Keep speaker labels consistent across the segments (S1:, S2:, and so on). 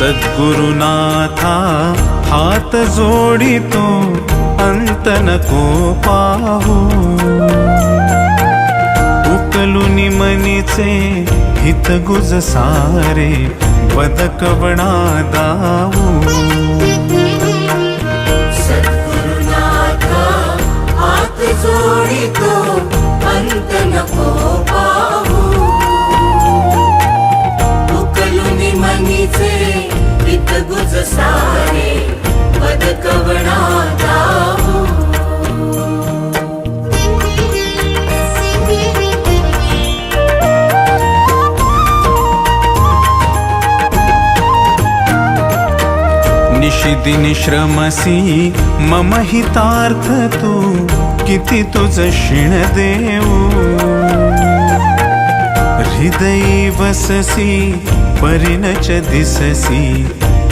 S1: सद्गुरुनाथा हात जोडितो अंत नको पाहू. उकलुनी मनीचे हित गुज सारे बदकवणा दाऊ
S2: सद्गुरुनाथा
S1: श्रमसी मम हितार्थ तू किती तुझ शिण देऊ. हृदयी वससी परिणच दिससी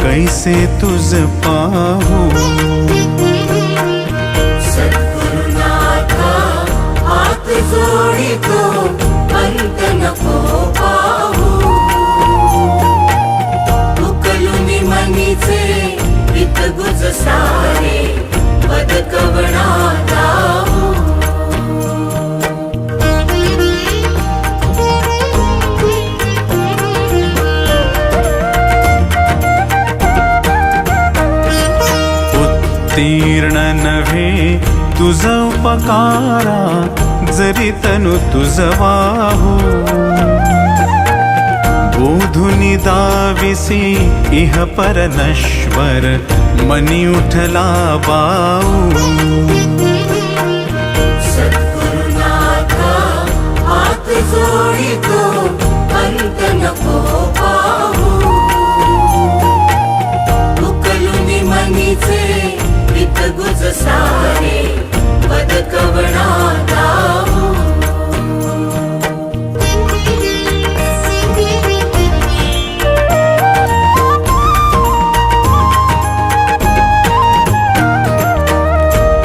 S1: कैसे तुझ पाहू.
S2: सद्गुरुनाथा
S1: तीर्ण नव्हे तुझ उपकारा जरी तनु तुझ वाहू. बोधुनी दाविसी इह पर नश्वर मनी उठला बाऊ
S2: सद्गुरुनाथा हात सारे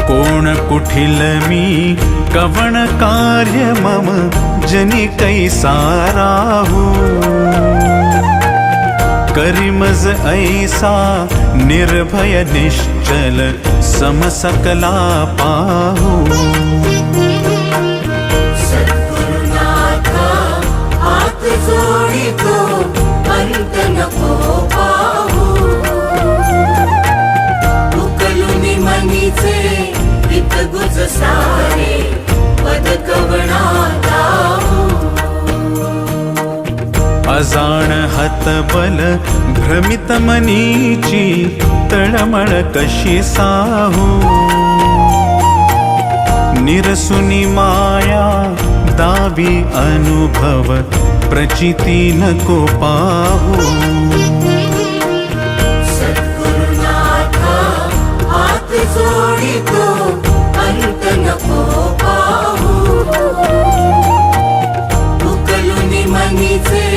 S1: कोण कुठिल मी कवण कार्य मम जनी कैसा राहू? करिमज ऐसा निर्भय निश्चल समसकला पाहू। अजाण हतबल भ्रमित मनीची तळमळ कशी साहू? निरसुनी माया दावी अनुभव प्रचिती नको पाहू.
S2: नको पाहू. मनीचे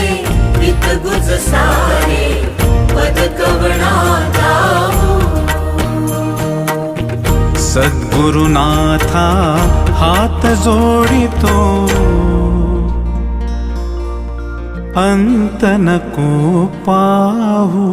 S1: सद्गुरुनाथा हात जोडितो अंत नको पाहू